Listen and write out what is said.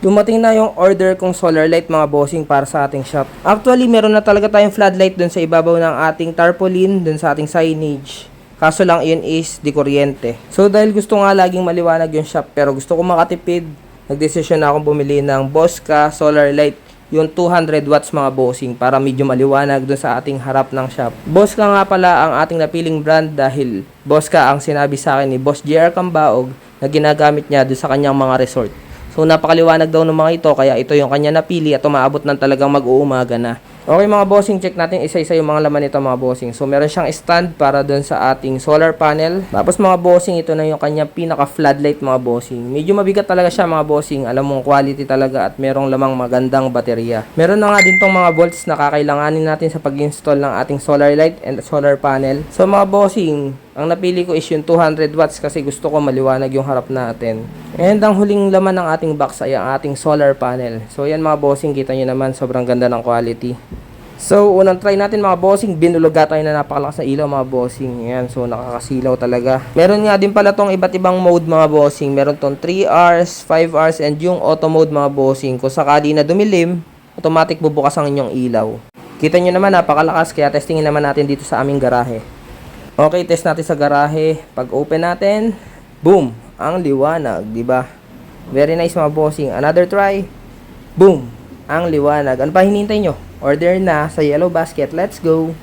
Dumating na yung order kong solar light mga bossing para sa ating shop. Actually, meron na talaga tayong floodlight dun sa ibabaw ng ating tarpaulin, dun sa ating signage. Kaso lang yun is di kuryente. So dahil gusto nga laging maliwanag yung shop pero gusto ko makatipid, nagdesisyon na akong bumili ng Bosca solar light yung 200 watts mga bossing para medyo maliwanag dun sa ating harap ng shop. Bosca nga pala ang ating napiling brand dahil Bosca ang sinabi sa akin ni Boss JR Cambaog na ginagamit niya dun sa kanyang mga resort. So napakaliwanag daw ng mga ito kaya ito yung kanya napili at umaabot ng talagang mag-uumaga na. Okay mga bossing, check natin isa-isa yung mga laman nito mga bossing. So meron siyang stand para doon sa ating solar panel. Tapos mga bossing, ito na yung kanya pinaka floodlight mga bossing. Medyo mabigat talaga siya mga bossing. Alam mong quality talaga at merong lamang magandang baterya. Meron na nga din tong mga volts na kakailanganin natin sa pag-install ng ating solar light and solar panel. So mga bossing, ang napili ko is yung 200 watts kasi gusto ko maliwanag yung harap natin. And ang huling laman ng ating box ay ang ating solar panel. So yan mga bossing, kita nyo naman sobrang ganda ng quality. So unang try natin mga bossing, binuluga tayo na napakalakas na ilaw mga bossing. Yan, so nakakasilaw talaga. Meron nga din pala tong iba't ibang mode mga bossing. Meron tong 3 hours, 5 hours, and yung auto mode mga bossing. Kung sakali na dumilim, automatic bubukas ang inyong ilaw. Kita nyo naman napakalakas kaya testingin naman natin dito sa aming garahe. Okay, test natin sa garahe. Pag open natin, boom, ang liwanag, di ba? Very nice mga bossing. Another try. Boom, ang liwanag. Ano pa hinihintay nyo? Order na sa Yellow Basket. Let's go.